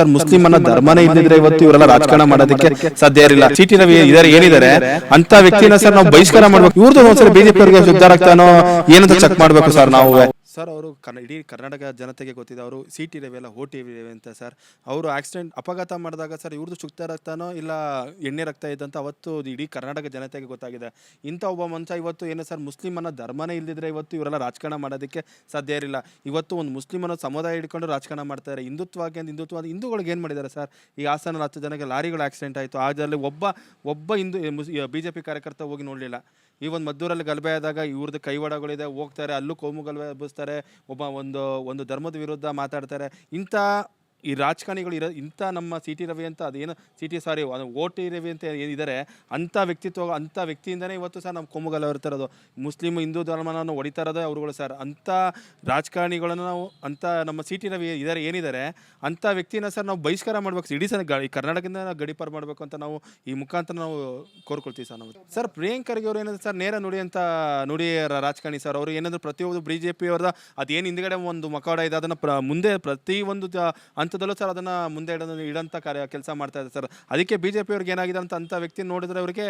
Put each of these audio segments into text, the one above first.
Sir ಅನ್ನೋ ಧರ್ಮನೇ ಇದ್ದಿದ್ರೆ ಇವತ್ತು ಇವರೆಲ್ಲ ರಾಜಕಾರಣ ಮಾಡೋದಕ್ಕೆ ಸಾಧ್ಯ ಇರಲಿಲ್ಲ. ಸಿಟಿ ರವಿ ಇದಾರೆ ಏನಿದ್ದಾರೆ? ಅಂತ ವ್ಯಕ್ತಿನ ಸರ್ ನಾವು ಬಹಿಷ್ಕಾರ ಮಾಡ್ಬೇಕು. ಇವ್ರದ್ದು ಒಂದ್ಸರಿ ಬಿಜೆಪಿ ಅವರಿಗೆ ಸುಧಾರಾಗ್ತಾನೋ ಏನಂತ ಚೆಕ್ ಮಾಡ್ಬೇಕು ಸರ್ ನಾವು? ಸರ್, ಅವರು ಕನ್ನ ಇಡೀ ಕರ್ನಾಟಕ ಜನತೆಗೆ ಗೊತ್ತಿದೆ, ಅವರು ಸಿ ಟಿ ರವಿಯಲ್ಲ ಓ ಟಿ ರವಿ ಅಂತ ಸರ್. ಅವರು ಆಕ್ಸಿಡೆಂಟ್, ಅಪಘಾತ ಮಾಡಿದಾಗ ಸರ್ ಇವ್ರದ್ದು ಶುಕ್ತ ರಕ್ತನೋ ಇಲ್ಲ ಎಣ್ಣೆ ರಕ್ತ ಇದ್ದಂತ ಅವತ್ತು ಇಡೀ ಕರ್ನಾಟಕ ಜನತೆಗೆ ಗೊತ್ತಾಗಿದೆ. ಇಂಥ ಒಬ್ಬ ಮನುಷ್ಯ ಇವತ್ತು ಏನು ಸರ್ ಮುಸ್ಲಿಂ ಅನ್ನೋ ಧರ್ಮನೇ ಇಲ್ದಿದ್ರೆ ಇವತ್ತು ಇವರೆಲ್ಲ ರಾಜಕಾರಣ ಮಾಡೋದಕ್ಕೆ ಸಾಧ್ಯ ಇರಲಿಲ್ಲ. ಇವತ್ತು ಒಂದು ಮುಸ್ಲಿಂ ಅನ್ನೋ ಸಮುದಾಯ ಹಿಡ್ಕೊಂಡು ರಾಜಕಾರಣ ಮಾಡ್ತಾರೆ. ಹಿಂದುತ್ವಕ್ಕೆ ಅಂತ ಹಿಂದುತ್ವ, ಹಿಂದೂಗಳಿಗೆ ಏನು ಮಾಡಿದ್ದಾರೆ ಸರ್? ಈ ಹಾಸನ ಹತ್ತು ಜನಕ್ಕೆ ಲಾರಿಗಳು ಆಕ್ಸಿಡೆಂಟ್ ಆಯಿತು. ಅದರಲ್ಲಿ ಒಬ್ಬ ಒಬ್ಬ ಹಿಂದೂ ಬಿ ಜೆ ಪಿ ಕಾರ್ಯಕರ್ತ ಹೋಗಿ ನೋಡಲಿಲ್ಲ. ಈ ಒಂದು ಮದ್ದೂರಲ್ಲಿ ಗಲಭೆ ಆದಾಗ ಇವ್ರದ್ದು ಕೈವಾಡಗಳಿದೆ, ಹೋಗ್ತಾರೆ, ಅಲ್ಲೂ ಕೋಮು ಗಲಭೆ ಎಬ್ಬಿಸ್ತಾರೆ ಒಬ್ಬ ಒಂದು ಒಂದು ಧರ್ಮದ ವಿರುದ್ಧ ಮಾತಾಡ್ತಾರೆ. ಇಂಥ ಈ ರಾಜಕಾರಣಿಗಳು ಇರೋ, ಇಂಥ ನಮ್ಮ ಸಿ ಟಿ ರವಿ ಅಂತ ಅದೇನು C T sorry O T Ravi ಅಂತ ಏನಿದ್ದಾರೆ ಅಂಥ ವ್ಯಕ್ತಿತ್ವ, ಅಂಥ ವ್ಯಕ್ತಿಯಿಂದನೇ ಇವತ್ತು ಸರ್ ನಮ್ಮ ಕೋಮುಗಲ ಇರ್ತಿರೋದು ಮುಸ್ಲಿಮ್ ಹಿಂದೂ ಧರ್ಮನ ಹೊಡಿತಾ ಇರೋದೇ ಅವರುಗಳು ಸರ್. ಅಂಥ ರಾಜಕಾರಣಿಗಳನ್ನು ನಾವು, ಅಂಥ ನಮ್ಮ ಸಿ ಟಿ ರವಿ ಇದ್ದಾರೆ, ಏನಿದ್ದಾರೆ, ಅಂಥ ವ್ಯಕ್ತಿನ ಸರ್ ನಾವು ಬಹಿಷ್ಕಾರ ಮಾಡಬೇಕು. ಇಡೀ ಸರ್ ಈ ಕರ್ನಾಟಕದಿಂದ ನಾವು ಗಡಿಪಾರು ಮಾಡಬೇಕು ಅಂತ ನಾವು ಈ ಮುಖಾಂತರ ನಾವು ಕೋರ್ಕೊಳ್ತೀವಿ ಸರ್ ನಾವು. ಸರ್, ಪ್ರಿಯಾಂಕ್ ಖರ್ಗೆ ಅವರು ಏನಂದ್ರೆ ಸರ್ ನೇರ ನುಡಿ ಅಂತ ನುಡಿ ರಾಜಕಾರಣಿ ಸರ್ ಅವರು ಏನಂದ್ರೆ ಪ್ರತಿಯೊಂದು ಬಿ ಜೆ ಪಿ ಅವ್ರದ್ದು ಅದೇನು ಹಿಂದ್ಗಡೆ ಒಂದು ಮಕವಾಡ ಇದೆ, ಅದನ್ನು ಪ್ರ, ಮುಂದೆ ಪ್ರತಿಯೊಂದು ಹಂತದಲ್ಲೂ ಸರ್ ಅದನ್ನು ಮುಂದೆ ಇಡೋದು ಇಡಂತ ಕಾರ್ಯ ಕೆಲಸ ಮಾಡ್ತಾ ಇದೆ ಸರ್. ಅದಕ್ಕೆ ಬಿ ಜೆ ಏನಾಗಿದೆ ಅಂತ ಅಂಥ ವ್ಯಕ್ತಿ ನೋಡಿದ್ರೆ ಅವ್ರಿಗೆ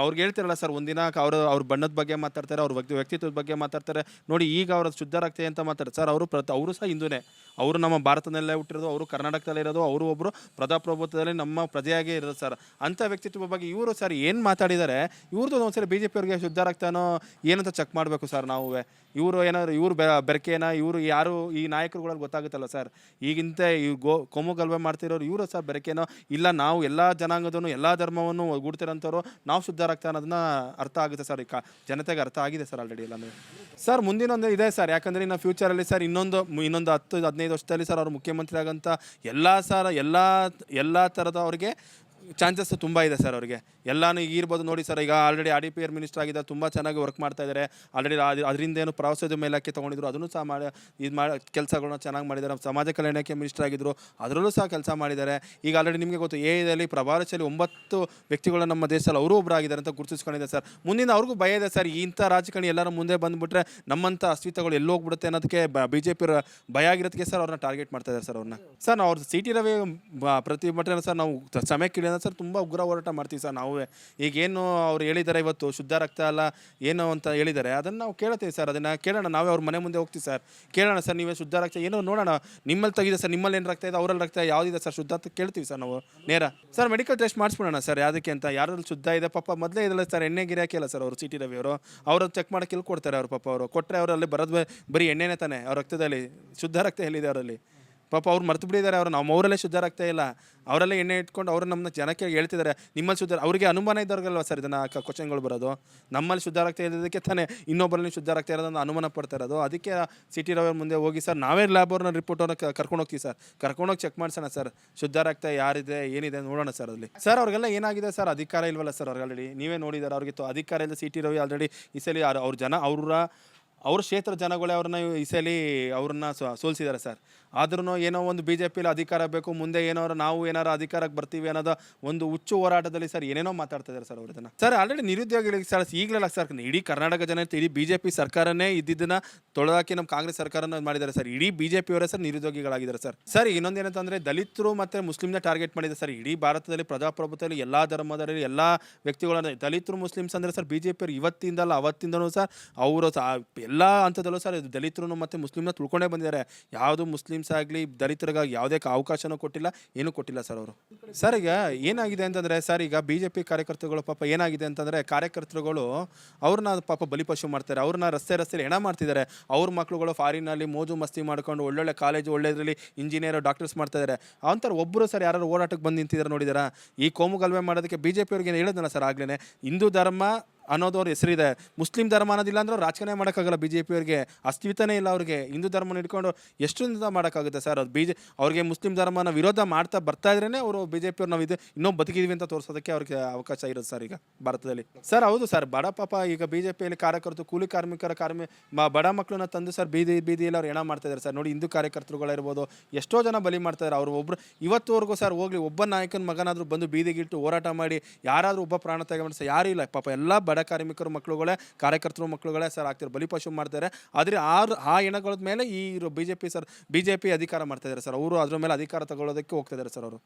ಅವ್ರಿಗೆ ಹೇಳ್ತಿರಲ್ಲ ಸರ್, ಒಂದಿನ ಅವರು ಅವ್ರ ಬಣ್ಣದ ಬಗ್ಗೆ ಮಾತಾಡ್ತಾರೆ, ಅವ್ರ ವ್ಯಕ್ತಿ ವ್ಯಕ್ತಿತ್ವದ ಬಗ್ಗೆ ಮಾತಾಡ್ತಾರೆ. ನೋಡಿ ಈಗ ಅವ್ರ ಶುದ್ಧರಾಗ್ತದೆ ಅಂತ ಮಾತಾಡ್ತಾರೆ. ಸರ್, ಅವರು ಪ್ರತಿ ಅವರು ಸಹ ಹಿಂದೂನೇ. ಅವರು ನಮ್ಮ ಭಾರತದಲ್ಲೇ ಹುಟ್ಟಿರೋದು, ಅವರು ಕರ್ನಾಟಕದಲ್ಲೇ ಇರೋದು, ಅವರು ಒಬ್ಬರು ಪ್ರಜಾಪ್ರಭುತ್ವದಲ್ಲಿ ನಮ್ಮ ಪ್ರಜೆಯಾಗೇ ಇರೋದು ಸರ್. ಅಂಥ ವ್ಯಕ್ತಿತ್ವ ಬಗ್ಗೆ ಇವರು ಸರ್ ಏನು ಮಾತಾಡಿದ್ದಾರೆ ಇವ್ರದ್ದು ಒಂದ್ಸರಿ ಬಿ ಜೆ ಪಿ ಅವ್ರಿಗೆ ಶುದ್ಧರಾಗ್ತಾನೋ ಏನಂತ ಚೆಕ್ ಮಾಡಬೇಕು ಸರ್ ನಾವು. ಇವರು ಏನಾದ್ರು ಇವ್ರು ಬೆರಕೆನ ಇವರು ಯಾರು ಈ ನಾಯಕರುಗಳಲ್ಲಿ ಗೊತ್ತಾಗುತ್ತಲ್ಲ ಸರ್. ಈಗಿಂತ ಈ ಗೋ ಕೋಮು ಗಲಭೆ ಮಾಡ್ತಿರೋರು ಇವರು ಸರ್ ಬೆರಕೆನೋ, ಇಲ್ಲ ನಾವು ಎಲ್ಲ ಜನಾಂಗದನ್ನು ಎಲ್ಲ ಧರ್ಮವನ್ನು ಒಗ್ಗೂಡ್ತಿರೋಂಥವ್ರು, ನಾವು ಶುದ್ಧರಾಗ್ತಾ ಅನ್ನೋದನ್ನ ಅರ್ಥ ಆಗುತ್ತೆ ಸರ್. ಈಗ ಜನತೆಗೆ ಅರ್ಥ ಆಗಿದೆ ಸರ್ ಆಲ್ರೆಡಿ ಎಲ್ಲ ಸರ್, ಮುಂದಿನೊಂದು ಇದೆ ಸರ್. ಯಾಕಂದರೆ ಇನ್ನು ಫ್ಯೂಚರಲ್ಲಿ ಸರ್ ಇನ್ನೊಂದು ಇನ್ನೊಂದು ಹತ್ತು, ಹದಿನೈದು ವರ್ಷದಲ್ಲಿ ಸರ್ ಅವರು ಮುಖ್ಯಮಂತ್ರಿ ಆಗಂತ ಎಲ್ಲ ಸರ್ ಎಲ್ಲ ಎಲ್ಲ ಥರದ ಅವ್ರಿಗೆ ಚಾನ್ಸಸ್ ತುಂಬ ಇದೆ ಸರ್ ಅವರಿಗೆ. ಎಲ್ಲಾನು ಈಗ ಇರ್ಬೋದು ನೋಡಿ ಸರ್ ಈಗ already R D P R minister ಆಗಿದ್ದಾರೆ, ತುಂಬ ಚೆನ್ನಾಗಿ ವರ್ಕ್ ಮಾಡ್ತಾ ಇದ್ದಾರೆ. ಆಲ್ರೆಡಿ ಅದರಿಂದ ಏನು ಪ್ರವಾಸೋದ್ಯಮ ಇಲಾಖೆ ತೊಗೊಂಡಿದ್ರು, ಅದನ್ನು ಸಹ ಮಾಡಿ, ಇದು ಮಾಡಿ ಕೆಲಸಗಳನ್ನ ಚೆನ್ನಾಗಿ ಮಾಡಿದ್ದಾರೆ. ಸಮಾಜ ಕಲ್ಯಾಣಕ್ಕೆ ಮಿನಿಸ್ಟರ್ ಆಗಿದ್ದರು ಅದರಲ್ಲೂ ಸಹ ಕೆಲಸ ಮಾಡಿದ್ದಾರೆ. ಈಗ ಆಲ್ರೆಡಿ ನಿಮಗೆ ಗೊತ್ತು ಎ ಇದರಲ್ಲಿ ಪ್ರಭಾವಶಾಲಿ ಒಂಬತ್ತು ವ್ಯಕ್ತಿಗಳು ನಮ್ಮ ದೇಶದಲ್ಲಿ ಅವರು ಒಬ್ಬರು ಆಗಿದ್ದಾರೆ ಅಂತ ಗುರುತಿಸ್ಕೊಂಡಿದ್ದಾರೆ ಸರ್ ಮುಂದಿನ ಅವ್ರಿಗೂ ಭಯ ಇದೆ ಸರ್ ಇಂಥ ರಾಜಕಾರಣಿ ಎಲ್ಲರೂ ಮುಂದೆ ಬಂದುಬಿಟ್ರೆ ನಮ್ಮಂಥ ಅಸ್ತಿತ್ವಗಳು ಎಲ್ಲಿ ಹೋಗ್ಬಿಡುತ್ತೆ ಅನ್ನೋದಕ್ಕೆ ಬಿ ಜೆ ಪಿ ಭಯ ಆಗಿರೋದಕ್ಕೆ ಸರ್ ಅವ್ರನ್ನ ಟಾರ್ಗೆಟ್ ಮಾಡ್ತಾ ಇದ್ದಾರೆ ಸರ್ ಅವ್ರನ್ನ. ಸರ್ ನಾವು ಅವ್ರ ಸಿ ಟಿ ರವಿ ಪ್ರತಿಭಟನೆ ಸರ್ ನಾವು ಸಮಯಕ್ಕೆ ಸರ್ ತುಂಬ ಉಗ್ರ ಹೋರಾಟ ಮಾಡ್ತೀವಿ ಸರ್ ನಾವು. ಈಗೇನು ಅವ್ರು ಹೇಳಿದ್ದಾರೆ ಇವತ್ತು ಶುದ್ಧ ರಕ್ತ ಅಲ್ಲ, ಏನು ಅಂತ ಹೇಳಿದ್ದಾರೆ. ಅದನ್ನು ನಾವು ಕೇಳ್ತೀವಿ ಸರ್, ಅದನ್ನು ಕೇಳೋಣ, ನಾವೇ ಅವ್ರ ಮನೆ ಮುಂದೆ ಹೋಗ್ತೀವಿ ಸರ್. ಕೇಳೋಣ ಸರ್, ನೀವೇ ಶುದ್ಧ ರಕ್ತ, ಏನೋ ನೋಡೋಣ. ನಿಮ್ಮಲ್ಲಿ ತೆಗಿದೆ ಸರ್, ನಿಮ್ಮಲ್ಲಿ ಏನು ರಕ್ತ ಇದೆ, ಅವರಲ್ಲಿ ರಕ್ತ ಯಾವುದಿದೆ ಸರ್? ಶುದ್ಧ ಅಂತ ಕೇಳ್ತೀವಿ ಸರ್ ನಾವು, ನೇರ. ಸರ್ ಮೆಡಿಕಲ್ ಟೆಸ್ಟ್ ಮಾಡಿಸ್ಬಿಡೋಣ ಸರ್, ಯಾವುದಕ್ಕೆ ಅಂತ? ಯಾರಲ್ಲಿ ಶುದ್ಧ ಇದೆ? ಪಾಪ ಮೊದಲೇ ಇದಲ್ಲ ಸರ್, ಎಣ್ಣೆ ಗಿರಾಕಿ ಅಲ್ಲ ಸರ್ ಅವರು ಸಿಟಿ ರವಿ ಅವರು. ಅವರು ಚೆಕ್ ಮಾಡೋಕ್ಕೆ ಇಲ್ಲಿ ಕೊಡ್ತಾರೆ ಅವ್ರು ಪಾಪ ಅವರು. ಕೊಟ್ಟರೆ ಅವರಲ್ಲಿ ಬರೋದು ಬರೀ ಎಣ್ಣೆನೇ ತಾನೆ, ಅವ್ರ ರಕ್ತದಲ್ಲಿ, ಶುದ್ಧ ರಕ್ತ ಎಲ್ಲಿದೆ ಅವರಲ್ಲಿ? ಪಾಪ ಅವ್ರು ಮರ್ತು ಬಿಟ್ಟಿದ್ದಾರೆ, ಅವ್ರು ನಮ್ಮ ಅವರಲ್ಲೇ ಶುದ್ಧ ರಕ್ತ ಇಲ್ಲ. ಅವರಲ್ಲೇ ಎಣ್ಣೆ ಇಟ್ಕೊಂಡು ಅವರು ನಮ್ಮನ್ನ ಜನಕ್ಕೆ ಹೇಳ್ತಿದ್ದಾರೆ. ನಿಮ್ಮಲ್ಲಿ ಶುದ್ಧ ಅವರಿಗೆ ಅನುಮಾನ ಇದ್ದವ್ರಿಗಲ್ವ ಸರ್ ಇದನ್ನು ಕ್ವಶನ್ಗಳು ಬರೋದು? ನಮ್ಮಲ್ಲಿ ಶುದ್ಧ ಆಗ್ತಾ ಇರೋದಕ್ಕೆ ತಾನೇ ಇನ್ನೊಬ್ಬರಲ್ಲಿ ಶುದ್ಧ ಆಗ್ತಾ ಇರೋದನ್ನು ಅನುಮಾನ ಪಡ್ತಾ ಇರೋದು? ಅದಕ್ಕೆ ಸಿಟಿ ರವರ್ ಮುಂದೆ ಹೋಗಿ ಸರ್, ನಾವೇ ಲ್ಯಾಬ್ ಅವ್ರನ್ನ ರಿಪೋರ್ಟ್ ಅವ್ರನ್ನ ಕರ್ಕೊಂಡು ಹೋಗ್ತೀವಿ ಸರ್. ಕರ್ಕೊಂಡೋಗಿ ಚೆಕ್ ಮಾಡ್ಸೋಣ ಸರ್. ಶುದ್ಧ ಆಗ್ತಾ ಯಾರಿದೆ, ಏನಿದೆ ನೋಡೋಣ ಸರ್ ಅಲ್ಲಿ. ಸರ್, ಅವ್ರಿಗೆಲ್ಲ ಏನಾಗಿದೆ ಸರ್? ಅಧಿಕಾರ ಇಲ್ವಲ್ಲ ಸರ್ ಅವ್ರಿಗೆ ಆಲ್ರೆಡಿ ನೀವೇ ನೋಡಿದ್ದಾರೆ ಅವ್ರಿಗೆ ಅಧಿಕಾರ ಇಲ್ಲ ಸಿಟಿ ರವಿ ಆಲ್ರೆಡಿ ಈ ಸಲ ಅವ್ರ ಜನ ಅವರ ಅವ್ರ ಕ್ಷೇತ್ರ ಜನಗಳೇ ಅವ್ರನ್ನ ಈ ಸಲ ಅವ್ರನ್ನ ಸೋಲಿಸಿದ್ದಾರೆ ಸರ್. ಆದ್ರೂ ಏನೋ ಒಂದು ಬಿ ಜೆ ಪಿಲಿ ಅಧಿಕಾರ ಬೇಕು, ಮುಂದೆ ಏನಾರು ನಾವು ಏನಾರು ಅಧಿಕಾರಕ್ಕೆ ಬರ್ತೀವಿ ಅನ್ನೋದು ಒಂದು ಹುಚ್ಚು ಹೋರಾಟದಲ್ಲಿ ಸರ್ ಏನೇನೋ ಮಾತಾಡ್ತಾ ಇದ್ದಾರೆ ಸರ್ ಅವ್ರದನ್ನ. ಸರ್ ಆಲ್ರೆಡಿ ನಿರುದ್ಯೋಗಿಗಳಿಗೆ ಸರ್ ಈಗಲೇ ಸರ್, ಇಡೀ ಕರ್ನಾಟಕ ಜನ ಇಡೀ ಬಿ ಜೆ ಪಿ ಸರ್ಕಾರನೇ ಇದ್ದಿದ್ದನ್ನ ತೊಳೆದಾಕಿ ನಮ್ಮ ಕಾಂಗ್ರೆಸ್ ಸರ್ಕಾರನ ಮಾಡಿದ್ದಾರೆ ಸರ್. ಇಡೀ ಬಿ ಜೆ ಅವರೇ ಸರ್ ನಿರುದ್ಯೋಗಿಗಳಾಗಿದ್ದಾರೆ ಸರ್. ಸರ್ ಇನ್ನೊಂದು ಏನಂತಂದ್ರೆ ದಲಿತರು ಮತ್ತೆ ಮುಸ್ಲಿಮ್ನ ಟಾರ್ಗೆಟ್ ಮಾಡಿದೆ ಸರ್. ಇಡೀ ಭಾರತದಲ್ಲಿ ಪ್ರಜಾಪ್ರಭುತ್ವದಲ್ಲಿ ಎಲ್ಲ ಧರ್ಮದಲ್ಲಿ ಎಲ್ಲ ವ್ಯಕ್ತಿಗಳನ್ನ ದಲಿತರು, ಮುಸ್ಲಿಮ್ಸ್ ಅಂದ್ರೆ ಸರ್ ಬಿ ಜೆ ಪಿ ಇವತ್ತಿಂದಲ್ಲ ಅವತ್ತಿಂದನೂ ಸರ್, ಅವರು ಎಲ್ಲ ಹಂತದಲ್ಲೂ ಸರ್ ದಲಿತರು ಮತ್ತು ಮುಸ್ಲಿಮ್ನ ತುಳ್ಕೊಂಡೇ ಬಂದಿದ್ದಾರೆ. ಯಾವುದು ಮುಸ್ಲಿಮ್ಸ್ ಆಗಲಿ, ದಲಿತರಿಗಾಗಿ ಯಾವುದೇ ಕ- ಅವಕಾಶನೂ ಕೊಟ್ಟಿಲ್ಲ, ಏನೂ ಕೊಟ್ಟಿಲ್ಲ ಸರ್ ಅವರು. ಸರ್ ಈಗ ಏನಾಗಿದೆ ಅಂತಂದರೆ ಸರ್ ಈಗ ಬಿ ಜೆ ಪಿ ಕಾರ್ಯಕರ್ತರುಗಳು ಪಾಪ ಏನಾಗಿದೆ ಅಂತಂದರೆ ಕಾರ್ಯಕರ್ತರುಗಳು ಅವ್ರನ್ನ ಪಾಪ ಬಲಿಪಶು ಮಾಡ್ತಾರೆ. ಅವ್ರನ್ನ ರಸ್ತೆ ರಸ್ತೆಯಲ್ಲಿ ಹೆಣ ಮಾಡ್ತಿದ್ದಾರೆ. ಅವ್ರ ಮಕ್ಕಳುಗಳು ಫಾರಿನಲ್ಲಿ ಮೋಜು ಮಸ್ತಿ ಮಾಡ್ಕೊಂಡು ಒಳ್ಳೊಳ್ಳೆ ಕಾಲೇಜು ಒಳ್ಳೆದ್ರಲ್ಲಿ ಇಂಜಿನಿಯರ್ ಡಾಕ್ಟರ್ಸ್ ಮಾಡ್ತಾ ಇದ್ದಾರೆ ಅಂತಾರೆ ಒಬ್ಬರು ಸರ್ ಯಾರು ಹೋರಾಟಕ್ಕೆ ಬಂದು ನಿಂತಿದ್ದಾರೆ ನೋಡಿದಾರ? ಈ ಕೋಮು ಗಲಭೆ ಮಾಡೋದಕ್ಕೆ ಬಿ ಜೆ ಪಿ ಅವ್ರಿಗೆ ಸರ್ ಆಗ್ಲೇ ಹಿಂದೂ ಧರ್ಮ ಅನ್ನೋದು ಅವ್ರ ಹೆಸರಿದೆ. ಮುಸ್ಲಿಂ ಧರ್ಮ ಅನ್ನೋದಿಲ್ಲ ಅಂದ್ರೆ ರಾಜಕಾರಣ ಮಾಡೋಕ್ಕಾಗಲ್ಲ ಬಿ ಜೆ ಪಿ ಅವ್ರಿಗೆ ಅಸ್ತಿತ್ವನೇ ಇಲ್ಲ ಅವ್ರಿಗೆ. ಹಿಂದೂ ಧರ್ಮನ ಇಟ್ಕೊಂಡು ಎಷ್ಟು ದಿನ ಮಾಡೋಕ್ಕಾಗುತ್ತೆ ಸರ್? ಅದು ಬಿ ಜೆ ಅವ್ರಿಗೆ ಮುಸ್ಲಿಂ ಧರ್ಮನ ವಿರೋಧ ಮಾಡ್ತಾ ಬರ್ತಾ ಇದ್ರೇ ಅವರು ಬಿ ಜೆ ಪಿಯವ್ರು ನಾವು ಇದು ಇನ್ನೂ ಬದುಕಿದೀವಿ ಅಂತ ತೋರಿಸೋದಕ್ಕೆ ಅವ್ರಿಗೆ ಅವಕಾಶ ಇರೋದು ಸರ್ ಈಗ ಭಾರತದಲ್ಲಿ. ಸರ್ ಹೌದು ಸರ್. ಬಡ ಪಾಪ ಈಗ ಬಿ ಜೆ ಪಿಯಲ್ಲಿ ಕಾರ್ಯಕರ್ತರು, ಕೂಲಿ ಕಾರ್ಮಿಕರ ಕಾರ್ಮಿ ಬಡ ಮಕ್ಕಳನ್ನ ತಂದು ಸರ್ ಬೀದಿ, ಬೀದಿಯಲ್ಲಿ ಅವ್ರು ಏನ ಮಾಡ್ತಾ ಇದ್ದಾರೆ ಸರ್. ನೋಡಿ ಹಿಂದೂ ಕಾರ್ಯಕರ್ತರುಗಳಿರ್ಬೋದು, ಎಷ್ಟೋ ಜನ ಬಲಿ ಮಾಡ್ತಾ ಇದ್ದಾರೆ ಅವ್ರು ಒಬ್ರು ಇವತ್ತುವರೆಗೂ ಸರ್ ಹೋಗ್ಲಿ, ಒಬ್ಬ ನಾಯಕನ ಮಗನಾದರೂ ಬಂದು ಬೀದಿಗಿಟ್ಟು ಹೋರಾಟ ಮಾಡಿ, ಯಾರಾದರೂ ಒಬ್ಬ ಪ್ರಾಣ ತೆಗೆದು ಸರ್ ಯಾರೂ ಇಲ್ಲ. ಪಾಪ ಎಲ್ಲ ಬಡ ಕಾರ್ಮಿಕರು ಮಕ್ಕಳುಗಳೇ, ಕಾರ್ಯಕರ್ತರು ಮಕ್ಕಳುಗಳೇ ಸರ್ ಆಗ್ತಿರೋ ಬಲಿಪಶು ಮಾಡ್ತಾರೆ. ಆದರೆ ಆ ಆ ಹೆಣಗಳ ಮೇಲೆ ಈ B J P sir B J P ಅಧಿಕಾರ ಮಾಡ್ತಾ ಇದ್ದಾರೆ ಸರ್. ಅವರು ಅದ್ರ ಮೇಲೆ ಅಧಿಕಾರ ತಗೊಳ್ಳೋದಕ್ಕೆ ಹೋಗ್ತಾ ಇದ್ದಾರೆ ಸರ್ ಅವರು.